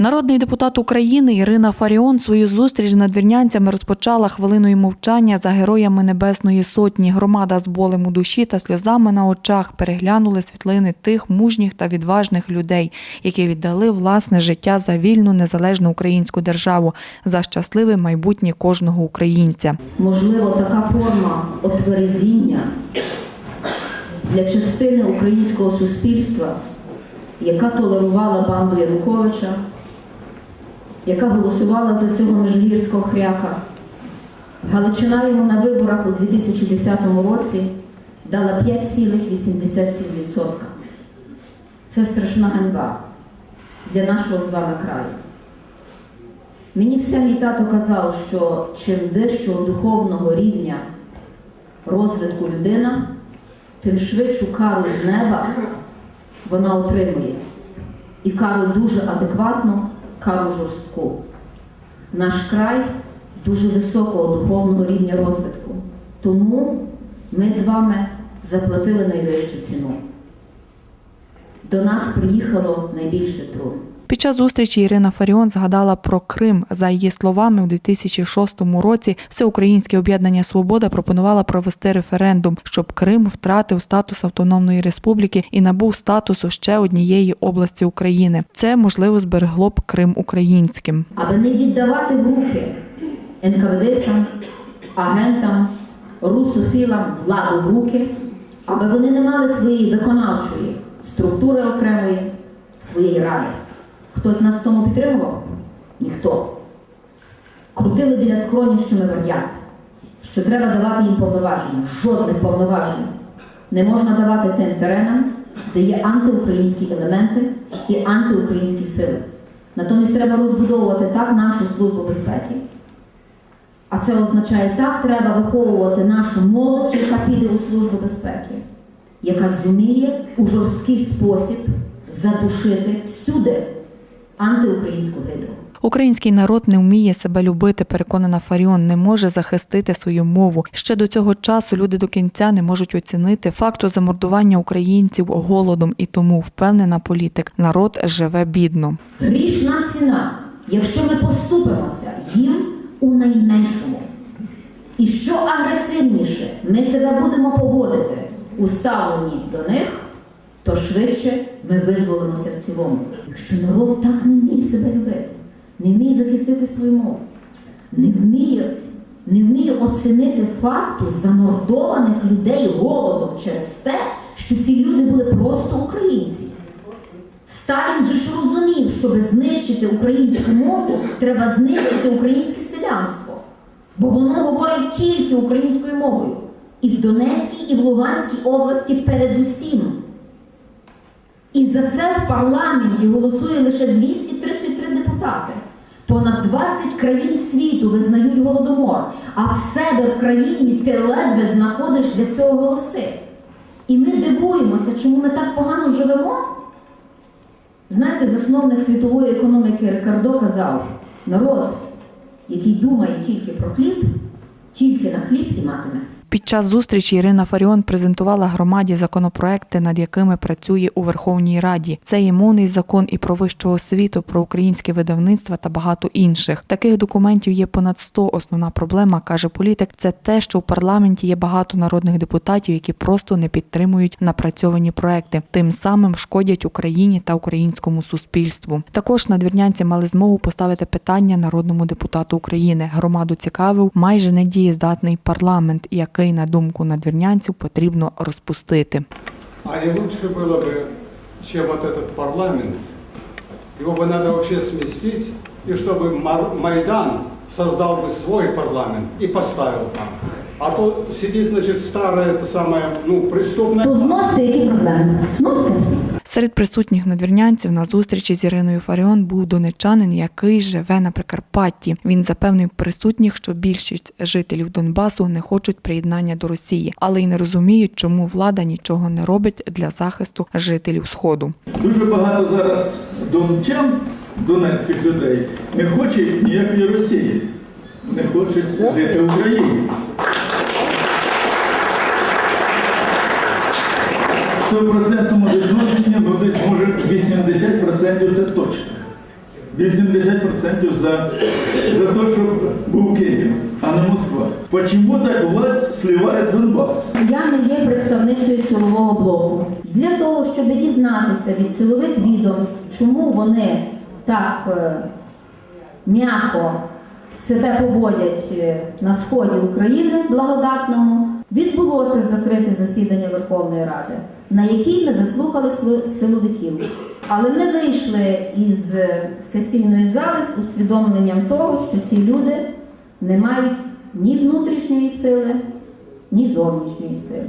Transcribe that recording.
Народний депутат України Ірина Фаріон свою зустріч з надвірнянцями розпочала хвилиною мовчання за героями Небесної Сотні. Громада з болем у душі та сльозами на очах переглянули світлини тих мужніх та відважних людей, які віддали власне життя за вільну незалежну українську державу, за щасливе майбутнє кожного українця. Можливо, така форма отверезіння для частини українського суспільства, яка толерувала банду Януковича, яка голосувала за цього межгірського хряка. Галичина йому на виборах у 2010 році дала 5,87%. Це страшна ганьба для нашого з вами краю. Мені все мій тато казав, що чим вищого духовного рівня розвитку людина, тим швидшу кару з неба вона отримує. І кару дуже адекватну, кару жорстку. Наш край дуже високого духовного рівня розвитку. Тому ми з вами заплатили найвищу ціну. До нас приїхало найбільше трун. Під час зустрічі Ірина Фаріон згадала про Крим. За її словами, у 2006 році Всеукраїнське об'єднання Свобода пропонувало провести референдум, щоб Крим втратив статус автономної республіки і набув статусу ще однієї області України. Це можливо зберегло б Крим українським. аби не віддавати в руки НКВДистам, агентам, русофілам владу в руки, аби вони не мали своєї виконавчої структури окремої, своєї ради. Хтось нас в тому підтримував? Ніхто. Крутили біля скроні, що ми вар'яти, що треба давати їм повноваження, жодних повноважень. Не можна давати тим теренам, де є антиукраїнські елементи і антиукраїнські сили. Натомість треба розбудовувати так нашу службу безпеки. А це означає, так треба виховувати нашу молодь, яка піде у службу безпеки, яка зуміє у жорсткий спосіб задушити всюди антиукраїнську гидру. Український народ не вміє себе любити. Переконана Фаріон не може захистити свою мову. Ще до цього часу люди до кінця не можуть оцінити факту замордування українців голодом, і тому впевнена політик. Народ живе бідно. Грішна ціна, якщо ми поступимося їм у найменшому. І що агресивніше ми себе будемо поводити у до них, то швидше ми визволимося в цілому. Якщо народ так не вміє себе любити, не вміє захистити свою мову, не вміє, не вміє оцінити факту замордованих людей голодом через те, що ці люди були просто українці. Сталін же ж розумів, щоб знищити українську мову, треба знищити українське селянство. Бо воно говорить тільки українською мовою. І в Донецькій, і в Луганській області передусім. І за це в парламенті голосує лише 233 депутати. Понад 20 країн світу визнають голодомор, а в себе в країні ти ледве знаходиш для цього голоси. І ми дивуємося, чому ми так погано живемо. Знаєте, засновник світової економіки Рикардо казав, народ, який думає тільки про хліб, тільки на хліб і матиме. Під час зустрічі Ірина Фаріон презентувала громаді законопроекти, над якими працює у Верховній Раді. Це є мовний закон і про вищу освіту, про українське видавництво та багато інших. Таких документів є понад 100. Основна проблема, каже політик, це те, що у парламенті є багато народних депутатів, які просто не підтримують напрацьовані проекти, тим самим шкодять Україні та українському суспільству. Також надвірнянці мали змогу поставити питання народному депутату України. Громаду цікавив майже недієздатний парламент, який, на думку надвірнянців, потрібно розпустити. А не лучше было бы, чем вот этот парламент, его бы надо вообще сместить, и чтобы Мар- Майдан создал бы свой парламент и поставил там. А то сидит, значит, старая, это самое, ну, преступная... То зносите, які проблеми? Зносите? Серед присутніх надвірнянців на зустрічі з Іриною Фаріон був донечанин, який живе на Прикарпатті. Він запевнив присутніх, що більшість жителів Донбасу не хочуть приєднання до Росії, але й не розуміють, чому влада нічого не робить для захисту жителів Сходу. Дуже багато зараз дончан, донецьких людей, не хочуть ніякої Росії, не хочуть жити в Україні. В 100% відношенні, мабуть, може 80% це точно. 80% за, за те, щоб був Київ, а не Москва. Почему так власть сливає Донбас? Я не є представницею силового блоку. Для того, щоб дізнатися від силових відомств, чому вони так е, м'яко себе поводять е, на сході України благодатному, відбулося закрите засідання Верховної Ради, на якій ми заслухали силовиків, але не вийшли із е, сесійної зали з усвідомленням того, що ці люди не мають ні внутрішньої сили, ні зовнішньої сили.